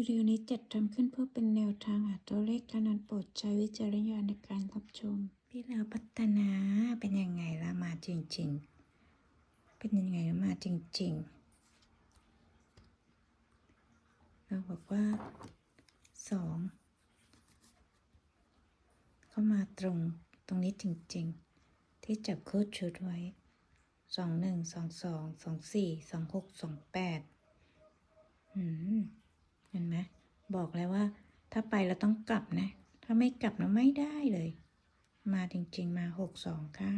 วิดีโอนี้จัดทำขึ้นเพื่อเป็นแนวทางหาตัวเลขเท่านั้นโปรดใช้วิจารณญาณในการรับชม พี่เราพัฒนาเป็นยังไงละมาจริง ๆ เป็นยังไงละมาจริง ๆ เราบอกว่าสองเข้ามาตรงตรงนี้จริง ๆ ที่จับคู่ชุดไว้สองหนึ่งสองสองสองสี่สองหกสองแปดอืม บอกแล้วว่า ถ้าไปเราต้องกลับนะ ถ้าไม่กลับเราไม่ได้เลย มาจริง ๆ มาหกสองค่ะ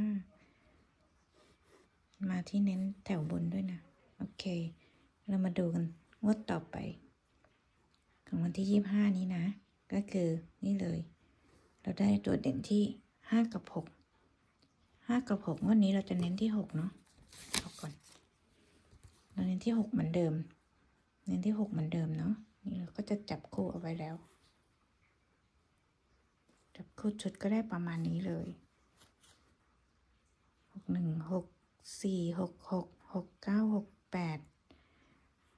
มาที่เน้นแถวบนด้วยนะ โอเค เรามาดูกันงวดต่อไป ของวันที่ยี่ห้านี้นะ ก็คือนี่เลย เราได้ตัวเด่นที่ห้ากับหกห้ากับหกงวดนี้เราจะเน้นที่หกเนาะเอาก่อน เราเน้นที่หกเหมือนเดิม เน้นที่หกเหมือนเดิมเนาะ ก็จะจับคู่เอาไว้แล้ว จับคู่ชุดก็ได้ประมาณนี้เลยหกหนึ่งหกสี่หกหกหกเก้าหกแปด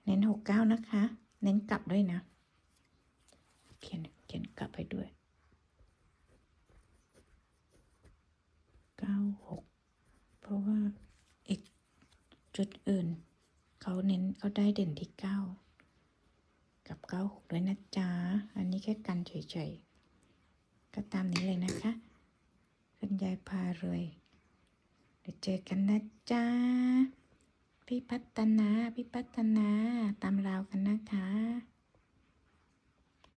เน้นหกเก้านะคะ เน้นกลับด้วยนะ เขียนเขียนกลับไปด้วยเก้าหกเพราะว่าอีกจุดอื่น เขาเน้นเขาได้เด่นที่เก้า กับเก้าหกด้วยนะจ๊ะ อันนี้แค่กันเฉยๆ ก็ตามนี้เลยนะคะคุณยายพารวยเดี๋ยวเจอกันนะจ๊ะ พี่พัฒนา พี่พัฒนา ตามราวกันนะคะ